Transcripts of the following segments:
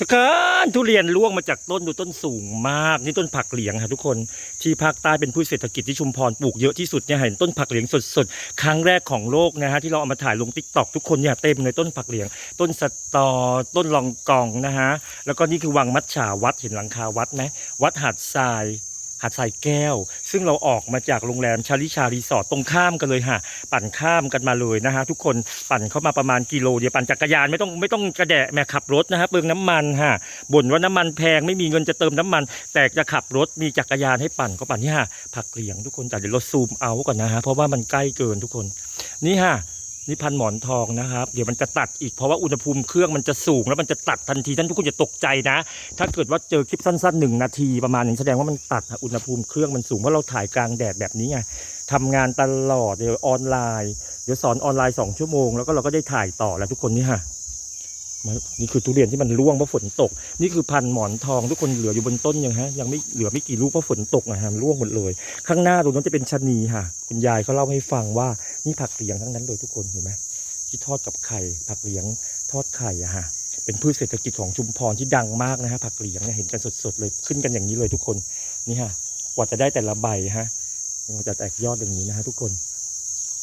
ทุกคนทุเรียนร่วงมาจากต้นดูต้นสูงมาก นี่ต้นผักเหลียงค่ะทุกคนที่ภาคใต้เป็นพืชเศรษฐกิจที่ชุมพรปลูกเยอะที่สุดเนี่ยเห็นต้นผักเหลียงสดๆ ครั้งแรกของโลกนะฮะที่เราเอามาถ่ายลงติ๊กต็อกทุกคนเนี่ยเต็มเลยต้นผักเหลียง ต้นสตอต้นลองกองนะฮะแล้วก็นี่คือวังมัดฉาวัดเห็นหลังคาวัดไหมวัดหาดทราย ดทรายแก้ว ซึ่งเราออกมาจากโรงแรมชาลิชารีสอร์ทตรงข้ามกันเลยค่ะปั่นข้ามกันมาเลยนะฮะทุกคนปั่นเข้ามาประมาณกิโลเดียวปั่นจักรยานไม่ต้องไม่ต้องกระแดะแม่ขับรถนะฮะเปลืองน้ำมันฮะบ่นว่าน้ำมันแพงไม่มีเงินจะเติมน้ำมัน แต่จะขับรถมีจักรยานให้ปั่นก็ปั่นนี่ฮะผักเหลียงทุกคนแต่เดี๋ยวเราซูมเอาก่อนนะฮะเพราะว่ามันใกล้เกินทุกคนนี่ฮะ นี่พันหมอนทองนะครับ เดี๋ยวมันจะตัดอีกเพราะว่าอุณหภูมิเครื่องมันจะสูงแล้วมันจะตัดทันทีท่านทุกคนอย่าตกใจนะ ถ้าเกิดว่าเจอคลิปสั้นๆหนึ่งนาทีประมาณนี้แสดงว่ามันตัดอุณหภูมิเครื่องมันสูงเพราะเราถ่ายกลางแดดแบบนี้ไงทำงานตลอดเดี๋ยวออนไลน์เดี๋ยวสอนออนไลน์สองชั่วโมงแล้วก็เราก็ได้ถ่ายต่อแล้วทุกคนนี่ฮะนี่คือทุเรียนที่มันร่วงเพราะฝนตก นี่คือพันหมอนทองทุกคนเหลืออยู่บนต้นยังฮะยังไม่เหลือไม่กี่ลูกเพราะฝนตกนะฮะร่วงหมดเลย ข้างหน้าตรงนั้นจะเป็นชะนีค่ะ คุณยายเขาเล่าให้ฟังว่า นี่ผักเหลียงทั้งนั้นเลยทุกคนเห็นไหมที่ทอดกับไข่ ผักเหลียงทอดไข่อะฮะเป็นพืชเศรษฐกิจของชุมพรที่ดังมากนะฮะผักเหลียงเนี่ยเห็นกันสดๆเลยขึ้นกันอย่างนี้เลยทุกคนนี่ฮะกว่าจะได้แต่ละใบฮะมันจะแตกยอดอย่างนี้นะฮะทุกคน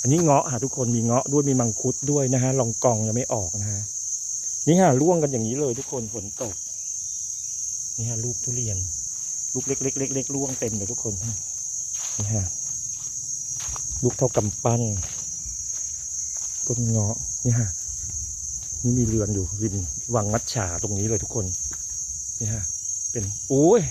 อันนี้เงาะฮะทุกคนมีเงาะด้วยมีมังคุดด้วยนะฮะลองกองยังไม่ออกนะฮะนี่ฮะร่วงกันอย่างนี้เลยทุกคนฝนตกนี่ฮะลูกทุเรียน ลูกเล็กๆเล็กๆร่วงเต็มเลยทุกคนนี่ฮะ ลูกเท่ากำปั้นต้นเงาะนี่ฮะนี่มีเรือนอยู่ริมวังมัดฉาตรงนี้เลยทุกคน นี่ฮะ เป็นโอ้ย